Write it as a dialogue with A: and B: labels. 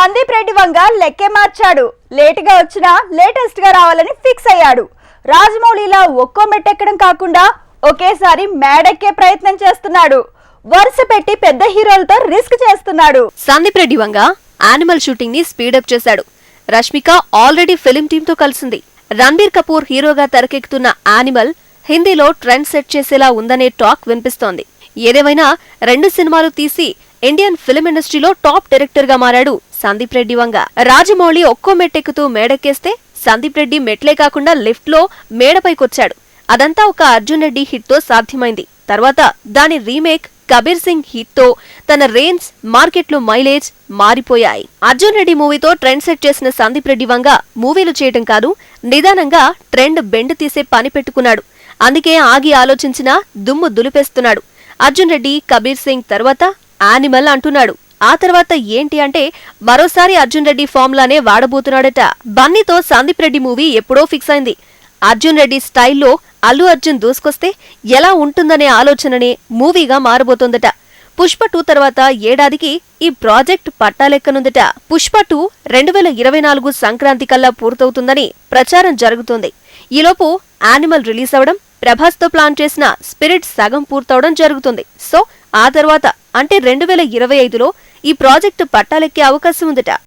A: సందీప్ రెడ్డి వంగ లెక్కే మార్చాడు. లేటుగా వచ్చినా లేటెస్ట్గా రావాలని ఫిక్స్ అయ్యాడు. రాజమౌళిలా ఒక్కో మెట్టెక్కడం కాకుండా ఒకేసారి మేడెక్కే ప్రయత్నం చేస్తున్నాడు. వరుస పెట్టి పెద్ద హీరోలతో రిస్క్ చేస్తున్నాడు.
B: సందీప్ రెడ్డి వంగ యానిమల్ షూటింగ్ని స్పీడప్ చేశాడు. రష్మిక ఆల్రెడీ ఫిలిం టీమ్తో కలిసింది. రణబీర్ కపూర్ హీరోగా తెరకెక్కుతున్న యానిమల్ హిందీలో ట్రెండ్ సెట్ చేసేలా ఉందనే టాక్ వినిపిస్తోంది. ఏదేమైనా రెండు సినిమాలు తీసి ఇండియన్ ఫిలిం ఇండస్ట్రీలో టాప్ డైరెక్టర్గా మారాడు సందీప్ రెడ్డి వంగ. రాజమౌళి ఒక్కో మెట్టెక్కుతూ మేడెక్కేస్తే సందీప్ రెడ్డి మెట్లే కాకుండా లిఫ్ట్లో మేడపైకొచ్చాడు. అదంతా ఒక అర్జున్ రెడ్డి హిట్తో సాధ్యమైంది. తర్వాత దాని రీమేక్ కబీర్ సింగ్ హిట్తో తన రేంజ్ మార్కెట్లో మైలేజ్ మారిపోయాయి. అర్జున్ రెడ్డి మూవీతో ట్రెండ్ సెట్ చేసిన సందీప్ రెడ్డి వంగ మూవీలు చేయటం కాదు నిదానంగా ట్రెండ్ బెండ్ తీసే పని పెట్టుకున్నాడు. అందుకే ఆగి ఆలోచించినా దుమ్ము దులిపేస్తున్నాడు. అర్జున్ రెడ్డి కబీర్ సింగ్ తర్వాత యానిమల్ అంటున్నాడు. ఆ తర్వాత ఏంటి అంటే మరోసారి అర్జున్ రెడ్డి ఫామ్లానే వాడబోతున్నాడట. బన్నీతో సందీప్ రెడ్డి మూవీ ఎప్పుడో ఫిక్స్ అయింది. అర్జున్ రెడ్డి స్టైల్లో అల్లు అర్జున్ దూసుకొస్తే ఎలా ఉంటుందనే ఆలోచననే మూవీగా మారబోతోందట. పుష్ప టూ తర్వాత ఏడాదికి ఈ ప్రాజెక్ట్ పట్టాలెక్కనుందట. పుష్ప టూ రెండు వేల ఇరవై నాలుగు సంక్రాంతి కల్లా పూర్తవుతుందని ప్రచారం జరుగుతోంది. ఈలోపు యానిమల్ రిలీజ్ అవడం ప్రభాస్తో ప్లాన్ చేసిన స్పిరిట్ సగం పూర్తవడం జరుగుతుంది. సో ఆ తర్వాత అంటే రెండు వేల ఇరవై ఐదులో ఈ ప్రాజెక్టు పట్టాలెక్కే అవకాశం ఉందట.